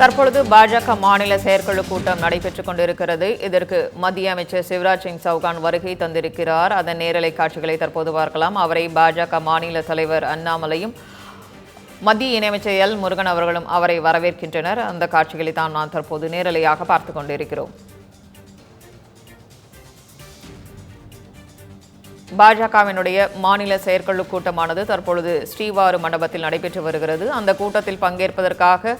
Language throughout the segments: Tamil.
தற்பொழுது பாஜக மாநில செயற்குழு கூட்டம் நடைபெற்றுக் கொண்டிருக்கிறது. இதற்கு மத்திய அமைச்சர் சிவராஜ் சிங் சௌகான் வருகை தந்திருக்கிறார். அதன் நேரலை காட்சிகளை தற்போது பார்க்கலாம். அவரை பாஜக மாநில தலைவர் அண்ணாமலையும் மத்திய இணையமைச்சர் எல் முருகன் அவர்களும் அவரை வரவேற்கின்றனர். அந்த காட்சிகளை தான் நான் தற்போது நேரலையாக பார்த்து கொண்டிருக்கிறோம். பாஜகவினுடைய மாநில செயற்குழு கூட்டமானது தற்பொழுது ஸ்ரீவாரு மண்டபத்தில் நடைபெற்று வருகிறது. அந்த கூட்டத்தில் பங்கேற்பதற்காக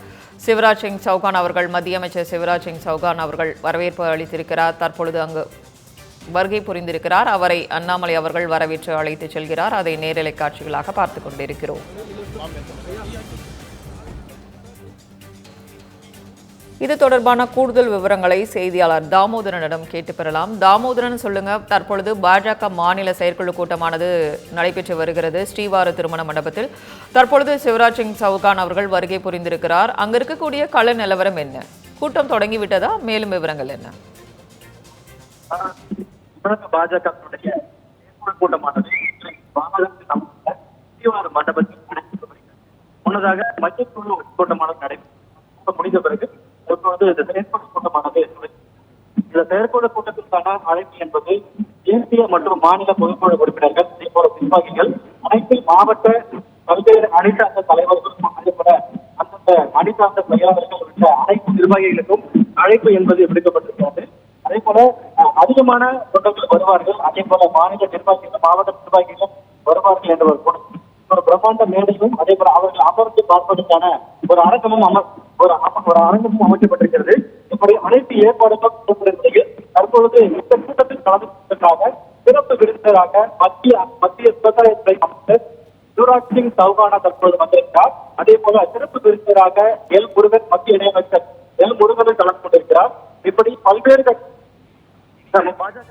சிவராஜ் சிங் சௌகான் அவர்கள் மத்திய அமைச்சர் சிவராஜ் சிங் சௌகான் அவர்கள் வரவேற்பு அளித்திருக்கிறார். தற்பொழுது அங்கு வருகை புரிந்திருக்கிறார். அவரை அண்ணாமலை அவர்கள் வரவேற்று அழைத்து செல்கிறார். அதை நேரலை காட்சிகளாக பார்த்து கொண்டிருக்கிறோம். இது தொடர்பான கூடுதல் விவரங்களை செய்தியாளர் தாமோதரனிடம் கேட்டு பெறலாம். தாமோதரன் சொல்லுங்க தற்பொழுது பாஜக மாநில செயற்குழு கூட்டமானது நடைபெற்று வருகிறது ஸ்ரீவார திருமண மண்டபத்தில். தற்பொழுது சிவராஜ் சிங் சவுகான் அவர்கள் வருகை புரிந்திருக்கிறார். அங்க இருக்கக்கூடிய கள நிலவரம் என்ன? கூட்டம் தொடங்கிவிட்டதா? மேலும் விவரங்கள் என்ன? பாஜக கூட்டமானது மண்டபத்தில் முன்னதாக மத்திய குழு கூட்டமானது நடைபெற்று முடிந்த பிறகு தற்போது இந்த செயற்குழு கூட்டமானது இந்த செயற்குழு கூட்டத்திற்கான அழைப்பு என்பது தேசிய மற்றும் மாநில பொதுக்குழு உறுப்பினர்கள் அதே போல நிர்வாகிகள் அனைத்து மாவட்ட பல்வேறு அணிசார்ந்த தலைவர்களுக்கும் அதே போல அந்தந்த அணிசார்ந்த செயலாளர்கள் உள்ளிட்ட அனைத்து நிர்வாகிகளுக்கும் அழைப்பு என்பது விடுக்கப்பட்டிருக்கிறது. அதே போல அஹ், அதிகமான தொண்டர்கள் வருவார்கள். அதே போல மாநில நிர்வாகிகளும் மாவட்ட நிர்வாகிகளும் வருவார்கள் என்ற ஒரு ஒரு பிரம்மாண்ட மேடையும் அதே போல அவர்கள் அமர்ந்து பார்ப்பதற்கான ஒரு அரங்கமும் அமர் ஒரு அம- ஒரு அரங்கமும் அமைக்கப்பட்டிருக்கிறது. இப்படி அனைத்து ஏற்பாடுகளும் நிலையில் தற்பொழுது இந்த கூட்டத்தில் கலந்து கொண்டதற்காக சிறப்பு விருந்தினராக மத்திய மத்திய விவசாயத்துறை அமைச்சர் சிவராஜ் சிங் சௌகானா தற்போது வந்திருக்கிறார். அதே போல சிறப்பு விருந்தினராக எல் முருகன் மத்திய இணையமைச்சர் எல் முருகனும் கலந்து கொண்டிருக்கிறார். இப்படி பல்வேறு பாஜக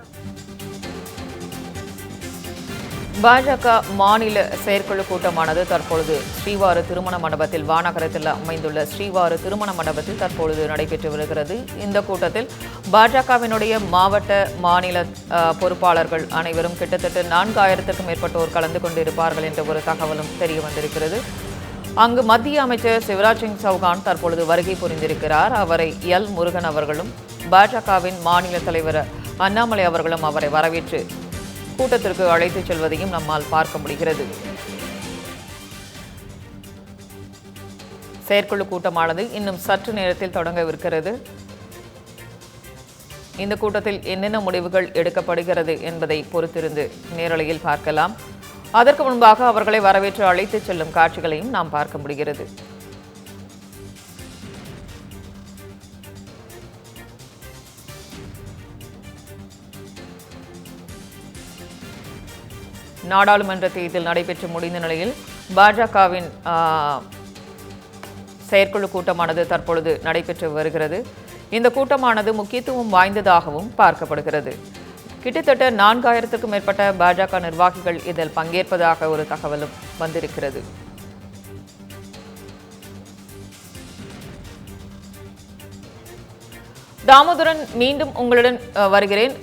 பாஜக மாநில செயற்குழு கூட்டமானது தற்பொழுது ஸ்ரீவாறு திருமண மண்டபத்தில் வானகரத்தில் அமைந்துள்ள ஸ்ரீவாறு திருமண மண்டபத்தில் தற்பொழுது நடைபெற்று வருகிறது. இந்த கூட்டத்தில் பாஜகவினுடைய மாவட்ட மாநில பொறுப்பாளர்கள் அனைவரும் கிட்டத்தட்ட நான்காயிரத்துக்கும் மேற்பட்டோர் கலந்து கொண்டிருப்பார்கள் என்ற ஒரு தகவலும் தெரிய வந்திருக்கிறது. அங்கு மத்திய அமைச்சர் சிவராஜ் சிங் சௌகான் தற்பொழுது வருகை புரிந்திருக்கிறார். அவரை எல் முருகன் அவர்களும் பாஜகவின் மாநில தலைவர் அண்ணாமலை அவர்களும் அவரை வரவேற்று கூட்டத்திற்கு அழைத்துச் செல்வதையும் நம்மால் பார்க்க முடிகிறது. செயற்குழு கூட்டமானது இன்னும் சற்று நேரத்தில் தொடங்கவிருக்கிறது. இந்த கூட்டத்தில் என்னென்ன முடிவுகள் எடுக்கப்படுகிறது என்பதை பொறுத்திருந்து நேரலையில் பார்க்கலாம். அதற்கு முன்பாக அவர்களை வரவேற்று அழைத்துச் செல்லும் காட்சிகளையும் நாம் பார்க்க முடிகிறது. நாடாளுமன்ற தேர்தல் நடைபெற்று முடிந்த நிலையில் பாஜகவின் செயற்குழு கூட்டமானது தற்பொழுது நடைபெற்று வருகிறது. இந்த கூட்டமானது முக்கியத்துவம் வாய்ந்ததாகவும் பார்க்கப்படுகிறது. கிட்டத்தட்ட நான்காயிரத்துக்கும் மேற்பட்ட பாஜக நிர்வாகிகள் இதில் பங்கேற்பதாக ஒரு தகவலும் வந்திருக்கிறது. தாமோதரன் மீண்டும் உங்களுடன் வருகிறேன்.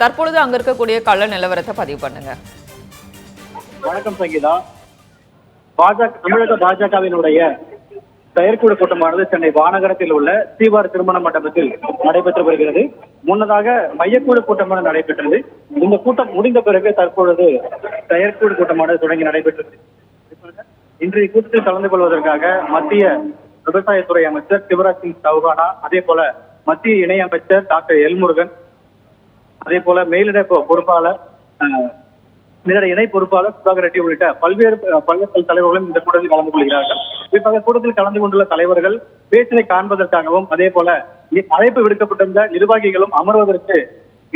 தற்பொழுது அங்க இருக்கக்கூடிய கள்ள நிலவரத்தை பதிவு பண்ணுங்கள் வணக்கம் சங்கீதா. பாஜக தமிழக பாஜகவினுடைய செயற்குழு கூட்டமானது சென்னை வானகரத்தில் உள்ள சீவார் திருமண மண்டபத்தில் நடைபெற்று வருகிறது. முன்னதாக மையக்குழு கூட்டமானது நடைபெற்றது. இந்த கூட்டம் முடிந்த பிறகு தற்பொழுது செயற்குழு கூட்டமானது தொடங்கி நடைபெற்றது. இன்றைய கூட்டத்தில் கலந்து கொள்வதற்காக மத்திய விவசாயத்துறை அமைச்சர் சிவராஜ் சிங் சௌகானா அதே போல மத்திய இணையமைச்சர் டாக்டர் எல்முருகன் அதே போல மேலிட பொறுப்பாளர் இதனுடைய இணை பொறுப்பாளர் சுதாகர் ரெட்டி உள்ளிட்ட பல்வேறு பல்வேறு தலைவர்களும் இந்த கூட்டத்தில் கலந்து கொள்கிறார்கள். குறிப்பாக கூட்டத்தில் கலந்து கொண்டுள்ள தலைவர்கள் பேச்சினை காண்பதற்காகவும் அதே போல அழைப்பு விடுக்கப்பட்டிருந்த நிர்வாகிகளும் அமர்வதற்கு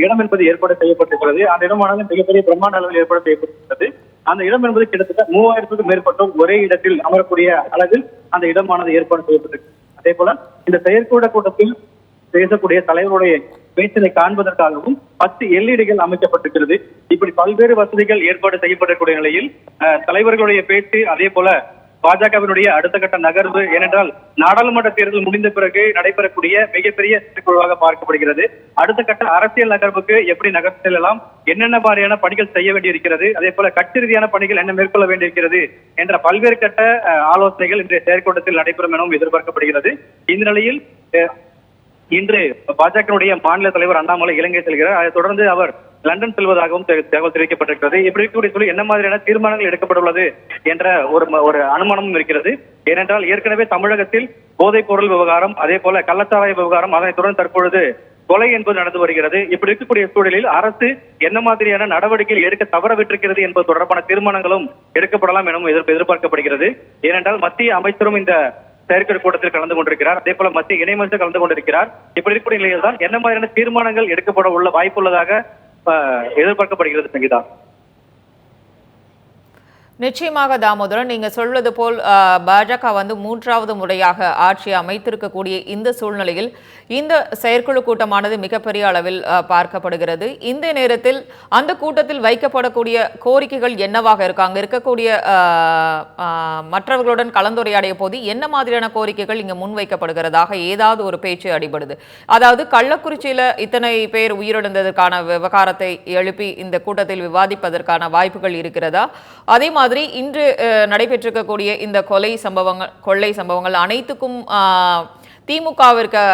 இடம் என்பது ஏற்பாடு செய்யப்பட்டிருக்கிறது. அந்த இடமானது மிகப்பெரிய பிரம்மாண்ட அளவில் ஏற்பாடு செய்யப்பட்டிருக்கிறது. அந்த இடம் என்பது கிட்டத்தட்ட மூவாயிரத்துக்கும் மேற்பட்டோர் ஒரே இடத்தில் அமரக்கூடிய அளவில் அந்த இடமானது ஏற்பாடு செய்யப்பட்டிருக்கு. அதே போல இந்த செயற்கூட கூட்டத்தில் பேசக்கூடிய தலைவருடைய பேச்சினை காண்பதற்காகவும் பத்து எல்இடிகள் அமைக்கப்பட்டிருக்கிறது. இப்படி பல்வேறு வசதிகள் ஏற்பாடு செய்யப்படக்கூடிய நிலையில் தலைவர்களுடைய பேச்சு அதே போல பாஜகவினுடைய அடுத்த கட்ட நகர்வு ஏனென்றால் நாடாளுமன்ற தேர்தல் முடிந்த பிறகு நடைபெறக்கூடிய மிகப்பெரிய குழுவாக பார்க்கப்படுகிறது. அடுத்த கட்ட அரசியல் நகர்வுக்கு எப்படி நகர் செல்லலாம்? என்னென்ன மாதிரியான பணிகள் செய்ய வேண்டியிருக்கிறது? அதே போல கட்சி ரீதியான பணிகள் என்ன மேற்கொள்ள வேண்டியிருக்கிறது? என்ற பல்வேறு கட்ட ஆலோசனைகள் இன்றைய செயற்கூட்டத்தில் நடைபெறும் எனவும் எதிர்பார்க்கப்படுகிறது. இந்த நிலையில் அஹ், இன்று பாஜகவுடைய மாநில தலைவர் அண்ணாமலை இலங்கை செல்கிறார். அதைத் தொடர்ந்து அவர் லண்டன் செல்வதாகவும் தகவல் தெரிவிக்கப்பட்டிருக்கிறது. இப்படி இருக்கக்கூடிய சொல்லி என்ன மாதிரியான தீர்மானங்கள் எடுக்கப்பட்டுள்ளது என்ற ஒரு ஒரு அனுமானமும் இருக்கிறது. ஏனென்றால் ஏற்கனவே தமிழகத்தில் போதைப் பொருள் விவகாரம் அதே போல கள்ளச்சாராய விவகாரம் அதனைத் தொடர்ந்து தற்பொழுது கொலை என்பது நடந்து வருகிறது. இப்படி இருக்கக்கூடிய சூழலில் அரசு என்ன மாதிரியான நடவடிக்கைகள் எடுக்க தவறவிட்டிருக்கிறது என்பது தொடர்பான தீர்மானங்களும் எடுக்கப்படலாம் எனவும் எதிர்பார்க்கப்படுகிறது. ஏனென்றால் மத்திய அமைச்சரும் இந்த செயற்குழு கூட்டத்தில் கலந்து கொண்டிருக்கிறார். அதே போல மத்திய இணையமைச்சர் கலந்து கொண்டிருக்கிறார். இப்படி இருக்கக்கூடிய நிலையில் தான் என்ன மாதிரியான தீர்மானங்கள் எடுக்கப்பட உள்ள வாய்ப்புள்ளதாக அஹ், எதிர்பார்க்கப்படுகிறது சங்கீதா? நிச்சயமாக தாமோதரன் நீங்க சொல்வது போல் பாஜக வந்து மூன்றாவது முறையாக ஆட்சி அமைத்திருக்கக்கூடிய இந்த சூழ்நிலையில் இந்த செயற்குழு கூட்டமானது மிகப்பெரிய அளவில் பார்க்கப்படுகிறது. இந்த நேரத்தில் அந்த கூட்டத்தில் வைக்கப்படக்கூடிய கோரிக்கைகள் என்னவாக இருக்கு? அங்க இருக்கக்கூடிய மற்றவர்களுடன் கலந்துரையாடிய போது என்ன மாதிரியான கோரிக்கைகள் இங்க முன்வைக்கப்படுகிறதாக ஏதாவது ஒரு பேச்சு அடிபடுது. அதாவது கள்ளக்குறிச்சியில இத்தனை பேர் உயிரிழந்ததற்கான விவகாரத்தை எழுப்பி இந்த கூட்டத்தில் விவாதிப்பதற்கான வாய்ப்புகள் இருக்கிறதா? அதே மாதிரி இன்று நடைபெற்றிருக்கக்கூடிய இந்த கொலை சம்பவங்கள் கொள்ளை சம்பவங்கள் அனைத்துக்கும் திமுகவிற்கு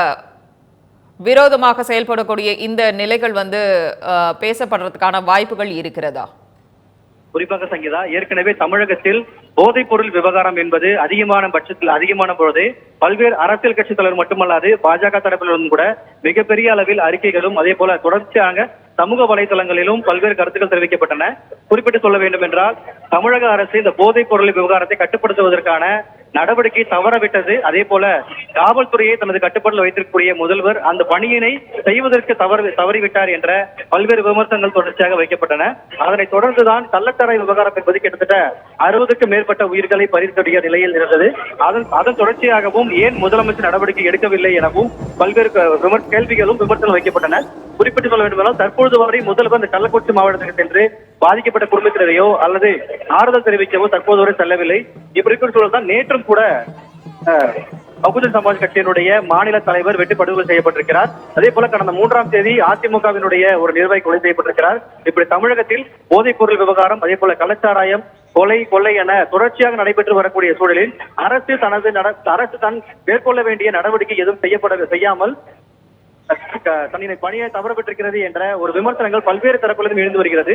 விரோதமாக செயல்படக்கூடிய இந்த நிலைகள் வந்து பேசப்படுறதுக்கான வாய்ப்புகள் இருக்கிறதா? குறிப்பாக சங்கீதா ஏற்கனவே தமிழகத்தில் போதைப் பொருள் விவகாரம் என்பது அதிகமான பட்சத்தில் அதிகமான பொழுது பல்வேறு அரசியல் கட்சி தலைவர் மட்டுமல்லாது பாஜக தரப்பிலிருந்தும் கூட மிகப்பெரிய அளவில் அறிக்கைகளும் அதே போல தொடர்ச்சியாக சமூக வலைதளங்களிலும் பல்வேறு கருத்துக்கள் தெரிவிக்கப்பட்டன. குறிப்பிட்டு சொல்ல வேண்டும் என்றால் தமிழக அரசு இந்த போதைப் பொருள் விவகாரத்தை கட்டுப்படுத்துவதற்கான நடவடிக்கை தவறவிட்டது. அதே போல காவல்துறையை தனது கட்டுப்பாட்டில் வைத்திருக்கக்கூடிய முதல்வர் அந்த பணியினை செய்வதற்கு தவறு தவறிவிட்டார் என்ற பல்வேறு விமர்சனங்கள் தொடர்ச்சியாக வைக்கப்பட்டன. அதனைத் தொடர்ந்துதான் கள்ளச்சாராய விவகாரம் என்பது கிட்டத்தட்ட அறுபதுக்கும் மேற்பட்ட உயிர்களை பறித்துடைய நிலையில் இருந்தது. அதன் அதன் தொடர்ச்சியாகவும் ஏன் முதலமைச்சர் நடவடிக்கை எடுக்கவில்லை எனவும் பல்வேறு கேள்விகளும் விமர்சனம் வைக்கப்பட்டன. குறிப்பிட்டு சொல்ல வேண்டுமென்றால் இப்பொழுது வரை முதல்வர் அந்த கள்ளக்குறிச்சி மாவட்டத்திற்கு சென்று பாதிக்கப்பட்ட குடும்பத்தினரையோ அல்லது ஆறுதல் தெரிவிக்கவோ தற்போது வரை செல்லவில்லை. இப்படி இருக்கிற சூழல் தான் நேற்றும் கூட பகுஜன் சமாஜ் கட்சியினுடைய மாநில தலைவர் வெட்டி படுகொலை செய்யப்பட்டிருக்கிறார். அதே போல கடந்த மூன்றாம் தேதி அதிமுகவினுடைய ஒரு நிர்வாகி கொலை செய்யப்பட்டிருக்கிறார். இப்படி தமிழகத்தில் போதைப் பொருள் விவகாரம் அதே போல கள்ளச்சாராயம் கொலை கொள்ளை என தொடர்ச்சியாக நடைபெற்று வரக்கூடிய சூழலில் அரசு தனது அரசு தான் மேற்கொள்ள வேண்டிய நடவடிக்கை எதுவும் செய்யப்பட செய்யாமல் தன்னினை பணியை தவறப்பட்டிருக்கிறது என்ற ஒரு விமர்சனங்கள் பல்வேறு தரப்பிலிருந்து எழுந்து வருகிறது.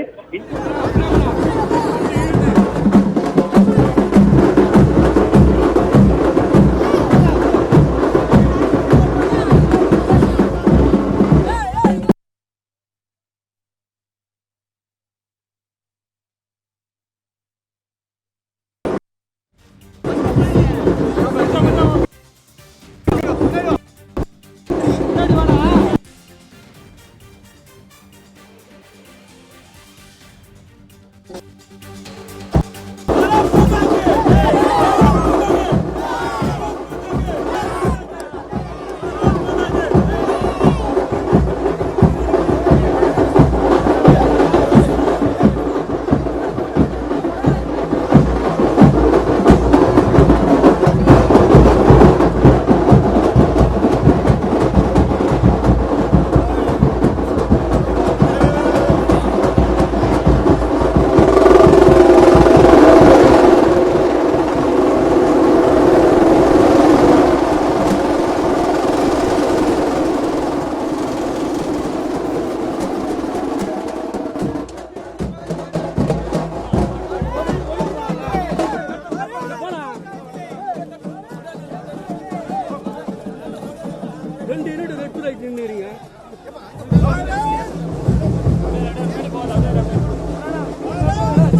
நின்றுறீங்க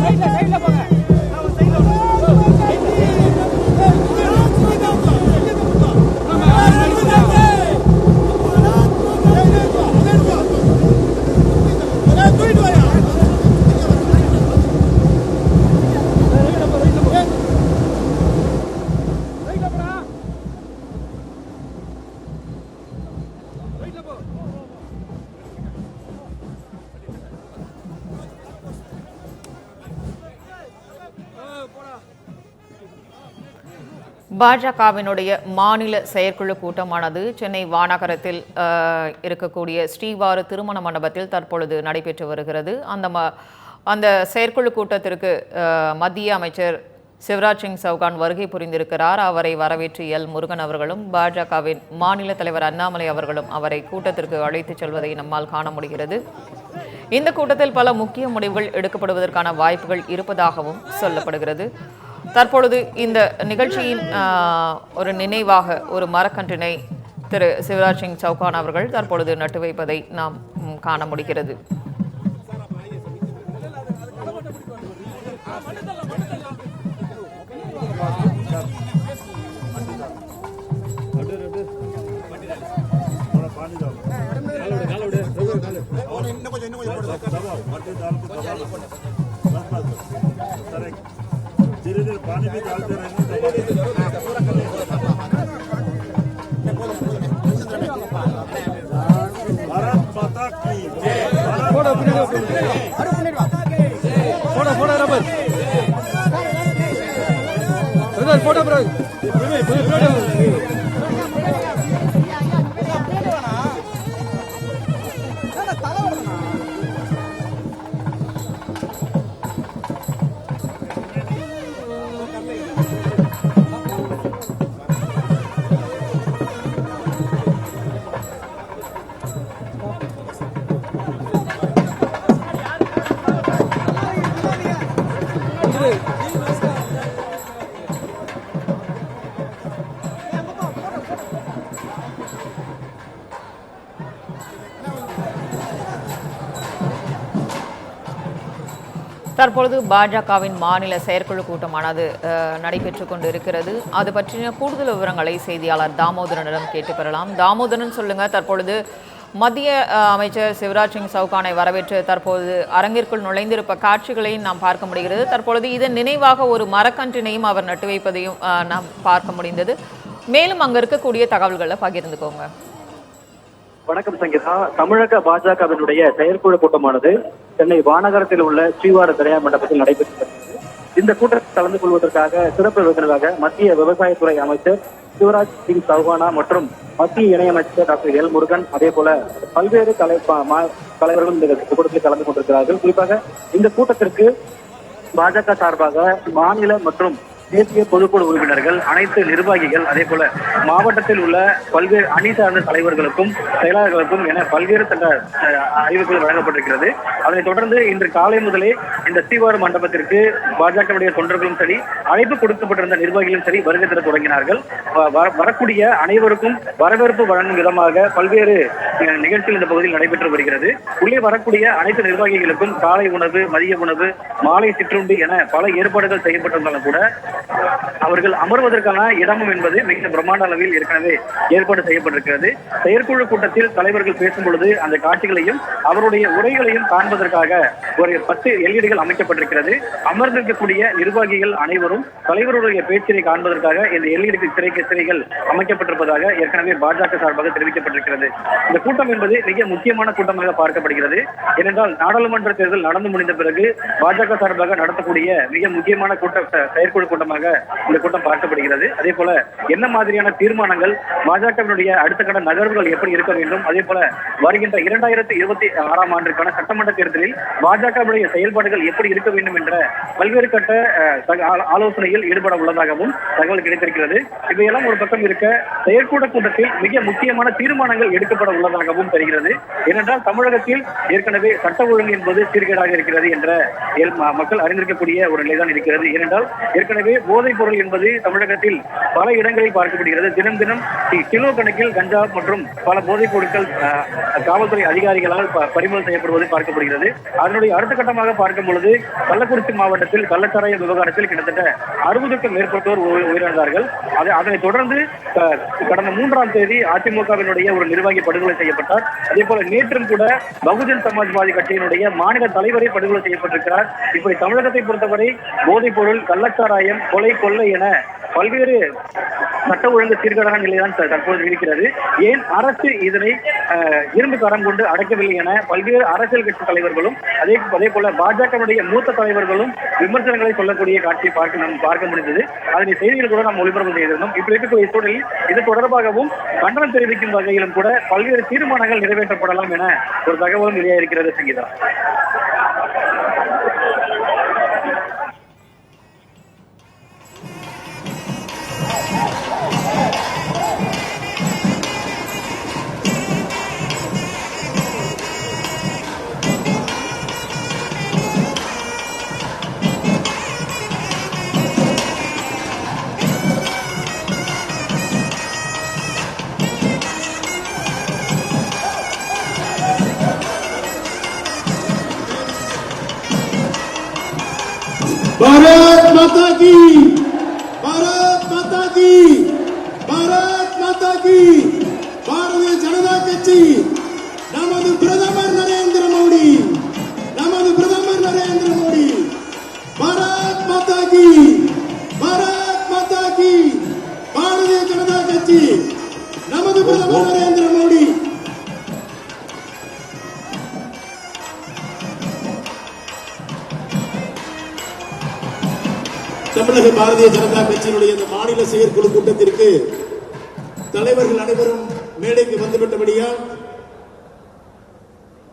சைட்ல சைட்ல போங்க. பாஜகவினுடைய மாநில செயற்குழு கூட்டமானது சென்னை வானகரத்தில் இருக்கக்கூடிய ஸ்ரீவாறு திருமண மண்டபத்தில் தற்பொழுது நடைபெற்று வருகிறது. அந்த ம அந்த செயற்குழு கூட்டத்திற்கு மத்திய அமைச்சர் சிவராஜ் சிங் சவுகான் வருகை புரிந்திருக்கிறார். அவரை வரவேற்று எல். முருகன் அவர்களும் பாஜகவின் மாநில தலைவர் அண்ணாமலை அவர்களும் அவரை கூட்டத்திற்கு அழைத்துச் செல்வதை நம்மால் காண முடிகிறது. இந்த கூட்டத்தில் பல முக்கிய முடிவுகள் எடுக்கப்படுவதற்கான வாய்ப்புகள் இருப்பதாகவும் சொல்லப்படுகிறது. தற்பொழுது இந்த நிகழ்ச்சியின் ஒரு நினைவாக ஒரு மரக்கன்றினை திரு சிவராஜ் சிங் சௌகான் அவர்கள் தற்பொழுது நட்டு வைப்பதை நாம் காண முடிகிறது. धीरे धीरे पानी भी डालते रहेंगे भारत माता की थोड़ा थोड़ा थोड़ा रबर फोटो फोटो தற்பொழுது பாஜகவின் மாநில செயற்குழு கூட்டமானது அஹ், நடைபெற்றுக் கொண்டு இருக்கிறது அது பற்றின கூடுதல் விவரங்களை செய்தியாளர் தாமோதரனிடம் கேட்டு பெறலாம். தாமோதரன் சொல்லுங்க தற்பொழுது மத்திய அமைச்சர் சிவராஜ் சிங் சவுகானை வரவேற்று தற்போது அரங்கிற்குள் நுழைந்திருப்ப காட்சிகளையும் நாம் பார்க்க முடிகிறது. தற்பொழுது இதன் நினைவாக ஒரு மரக்கன்றினையும் அவர் நட்டு வைப்பதையும் நாம் பார்க்க முடிந்தது. மேலும் அங்க இருக்கக்கூடிய தகவல்களை பகிர்ந்துக்கோங்க. வணக்கம் சங்கீதா. தமிழக பாஜகவினுடைய செயற்குழு கூட்டமானது சென்னை வானகரத்தில் உள்ள ஸ்ரீவார திரையா மண்டபத்தில் நடைபெற்று வருகிறது இந்த கூட்டத்தில் கலந்து கொள்வதற்காக சிறப்பு விருந்தினராக மத்திய விவசாயத்துறை அமைச்சர் சிவராஜ் சிங் சௌஹானா மற்றும் மத்திய இணையமைச்சர் டாக்டர் எல் முருகன் அதே போல பல்வேறு கலை மா- தலைவர்களும் இந்த கூட்டத்தில் கலந்து கொண்டிருக்கிறார்கள். குறிப்பாக இந்த கூட்டத்திற்கு பாஜக சார்பாக மாநில மற்றும் தேசிய பொதுக்குழு உறுப்பினர்கள் அனைத்து நிர்வாகிகள் அதே போல மாவட்டத்தில் உள்ள பல்வேறு அணி சார்ந்த தலைவர்களுக்கும் செயலாளர்களுக்கும் என பல்வேறு தந்த அறிவிப்புகள் வழங்கப்பட்டிருக்கிறது. அதனைத் தொடர்ந்து இன்று காலை முதலே இந்த ஸ்ரீவாரு மண்டபத்திற்கு பாஜகவுடைய தொண்டர்களும் சரி அழைப்பு கொடுக்கப்பட்டிருந்த நிர்வாகிகளும் சரி வருகை தர தொடங்கினார்கள். வ- வரக்கூடிய அனைவருக்கும் வரவேற்பு வழங்கும் விதமாக பல்வேறு அஹ், நிகழ்ச்சிகள் இந்த பகுதியில் நடைபெற்று வருகிறது. உள்ளே வரக்கூடிய அனைத்து நிர்வாகிகளுக்கும் காலை உணவு மதிய உணவு மாலை சிற்றுண்டு என பல ஏற்பாடுகள் செய்யப்பட்டிருந்தாலும் கூட அவர்கள் அமர்வதற்கான இடமும் என்பது மிக பிரம்மாண்ட அளவில் ஏற்கனவே ஏற்பாடு செய்யப்பட்டிருக்கிறது. செயற்குழு கூட்டத்தில் தலைவர்கள் பேசும் பொழுது அந்த காட்சிகளையும் அவருடைய உரைகளையும் காண்பதற்காக ஒரு பத்து எல்இடிகள் அமைக்கப்பட்டிருக்கிறது. அமர்ந்திருக்கக்கூடிய நிர்வாகிகள் அனைவரும் தலைவருடைய பேச்சினை காண்பதற்காக இந்த எல்இடிக்கு திரைக்கு திரைகள் அமைக்கப்பட்டிருப்பதாக ஏற்கனவே பாஜக சார்பாக தெரிவிக்கப்பட்டிருக்கிறது. இந்த கூட்டம் என்பது மிக முக்கியமான கூட்டமாக பார்க்கப்படுகிறது. ஏனென்றால் நாடாளுமன்ற தேர்தல் நடந்து முடிந்த பிறகு பாஜக சார்பாக நடத்தக்கூடிய மிக முக்கியமான கூட்ட செயற்குழு கூட்டம் காரணமாக இந்த கூட்டம் பார்க்கப்படுகிறது. அதே போல என்ன மாதிரியான தீர்மானங்கள் பாஜகவினுடைய அடுத்த கட்ட நகர்வுகள் எப்படி இருக்க வேண்டும்? அதே போல வருகின்ற இரண்டாயிரத்தி இருபத்தி ஆறாம் ஆண்டிற்கான சட்டமன்ற தேர்தலில் பாஜகவுடைய செயல்பாடுகள் எப்படி இருக்க வேண்டும் என்ற பல்வேறு கட்ட ஆலோசனையில் ஈடுபட உள்ளதாகவும் தகவல் கிடைத்திருக்கிறது. இவையெல்லாம் ஒரு பக்கம் இருக்க செயற்கூட கூட்டத்தில் மிக முக்கியமான தீர்மானங்கள் எடுக்கப்பட உள்ளதாகவும் தெரிகிறது. ஏனென்றால் தமிழகத்தில் ஏற்கனவே சட்ட ஒழுங்கு என்பது சீர்கேடாக இருக்கிறது என்ற மக்கள் அறிந்திருக்கக்கூடிய ஒரு நிலைதான் இருக்கிறது. ஏனென்றால் ஏற்கனவே போதைப் பொருள் என்பது தமிழகத்தில் பல இடங்களில் பார்க்கப்படுகிறது. தினம் தினம் கிலோ கணக்கில் கஞ்சா மற்றும் பல போதைப் பொருட்கள் காவல்துறை அதிகாரிகளால் பறிமுதல் செய்யப்படுவது பார்க்கப்படுகிறது. அதனுடைய அடுத்த கட்டமாக பார்க்கும் பொழுது கள்ளக்குறிச்சி மாவட்டத்தில் கள்ளச்சாராய விவகாரத்தில் கிட்டத்தட்ட அறுபதுக்கும் மேற்பட்டோர் உயிரிழந்தார்கள். அதனை அதனைத் தொடர்ந்து கடந்த மூன்றாம் தேதி அதிமுகவினுடைய ஒரு நிர்வாகி படுகொலை செய்யப்பட்டார். அதே போல நேற்றும் கூட பகுஜன் சமாஜ்வாதி கட்சியினுடைய மாநில தலைவரே படுகொலை செய்யப்பட்டிருக்கிறார். இப்படி தமிழகத்தை பொறுத்தவரை போதைப் பொருள் கள்ளச்சாராயம் கொலை கொள்ளை என பல்வேறு சட்ட ஒழுங்கு சீர்கேடான நிலைதான் தற்போது இருக்கிறது. ஏன் அரசு இதனை இரும்பு கரம் கொண்டு அடக்கவில்லை என பல்வேறு அரசியல் கட்சி தலைவர்களும் அதே அதே போல பாஜகவுடைய மூத்த தலைவர்களும் விமர்சனங்களை சொல்லக்கூடிய காட்சியை பார்க்க நாம் பார்க்க முடிந்தது. அதனை செய்திகள் கூட நாம் ஒளிபரப்பு செய்திருந்தோம். இப்படி இருக்கக்கூடிய சூழலில் இது தொடர்பாகவும் கண்டனம் தெரிவிக்கும் வகையிலும் கூட பல்வேறு தீர்மானங்கள் நிறைவேற்றப்படலாம் என ஒரு தகவலும் வெளியாயிருக்கிறது சங்கீதா. भारत माता की பாரதிய ஜனதா கட்சியினுடைய இந்த மாநில செயற்குழு கூட்டத்திற்கு தலைவர்கள் அனைவரும் மேடைக்கு வந்துவிட்டபடியால்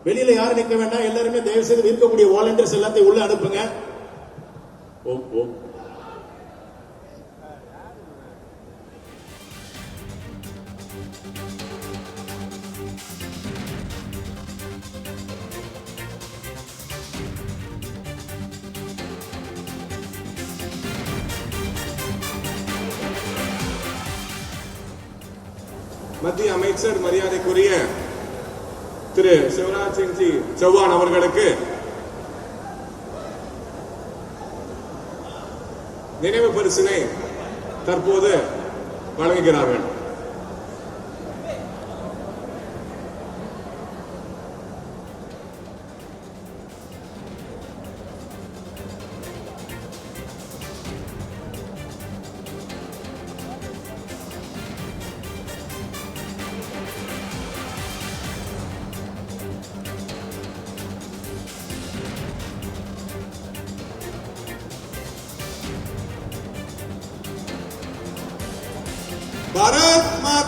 வெளியில யாரும் நிற்க வேண்டாம். எல்லாருமே தயவு செய்து இருக்கக்கூடிய வாலண்டியர்ஸ் எல்லாத்தையும் உள்ள அனுப்புங்க. ஓம் ஓம். மத்திய அமைச்சர் மரியாதைக்குரிய திரு சிவராஜ் சிங் ஜி சௌஹான் அவர்களுக்கு நினைவு பரிசினை தற்போது வழங்குகிறார்கள்.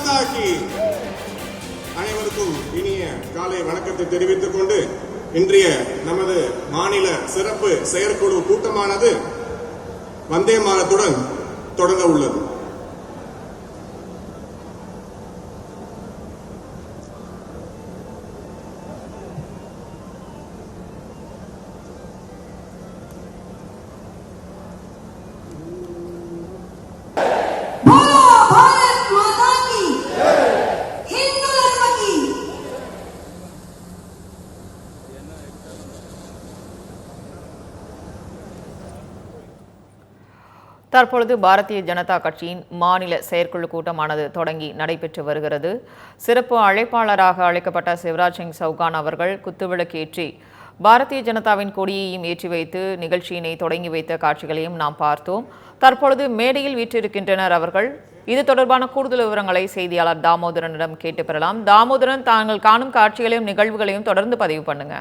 பாரத் அனைவருக்கும் இனிய காலை வணக்கத்தை தெரிவித்துக் கொண்டு இன்றைய நமது மாநில சிறப்பு செயற்குழு கூட்டமானது வந்தே மாதத்துடன் தொடங்க உள்ளது. தற்பொழுது பாரதிய ஜனதா கட்சியின் மாநில செயற்குழு கூட்டமானது தொடங்கி நடைபெற்று வருகிறது. சிறப்பு அழைப்பாளராக அழைக்கப்பட்ட சிவராஜ் சிங் சௌகான் அவர்கள் குத்துவிளக்கேற்றி பாரதிய ஜனதாவின் கொடியையும் ஏற்றி வைத்து நிகழ்ச்சியினை தொடங்கி வைத்த காட்சிகளையும் நாம் பார்த்தோம். தற்பொழுது மேடையில் வீற்றிருக்கின்றனர் அவர்கள். இது தொடர்பான கூடுதல் விவரங்களை செய்தியாளர் தாமோதரனிடம் கேட்டு பெறலாம். தாமோதரன் தாங்கள் காணும் காட்சிகளையும் நிகழ்வுகளையும் தொடர்ந்து பதிவு பண்ணுங்க.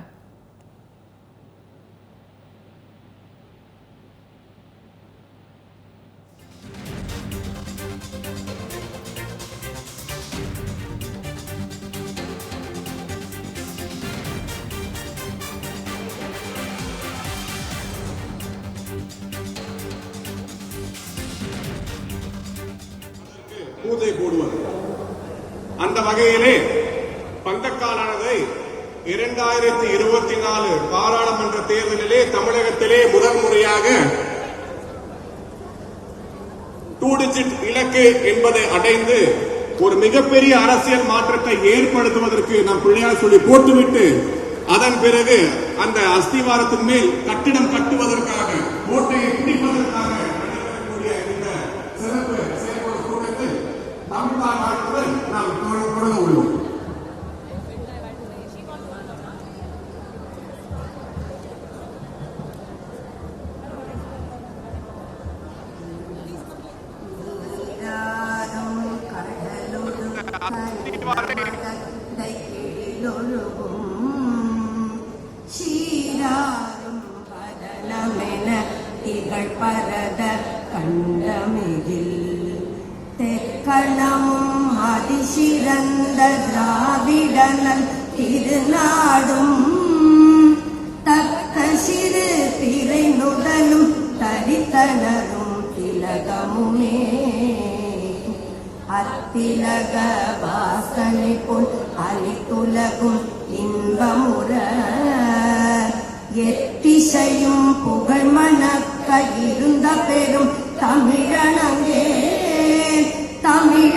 பூஜை போடுவது. அந்த வகையிலே பந்தக்காலானதை இரண்டாயிரத்தி இருபத்தி நாலு பாராளுமன்ற தேர்தலிலே தமிழகத்திலே முதல் முறையாக டூ டிஜிட் இலக்கு என்பதை அடைந்து ஒரு மிகப்பெரிய அரசியல் மாற்றத்தை ஏற்படுத்துவதற்கு நாம் பிள்ளையார் சொல்லி போட்டுவிட்டு அதன் பிறகு அந்த அஸ்திவாரத்தின் மேல் கட்டிடம் கட்டுவதற்காக கோட்டையை பிடிப்பதற்காக திருநாடும் தக்க சிறு திரை நுடலும் தரித்தனரும் திலகமுமே. அத்திலக வாசனை போல் அனைத்துலகும் இன்பமுற எத்திசையும் புகழ் மணக்க இருந்த பெரும் தமிழனங்கே தமிழ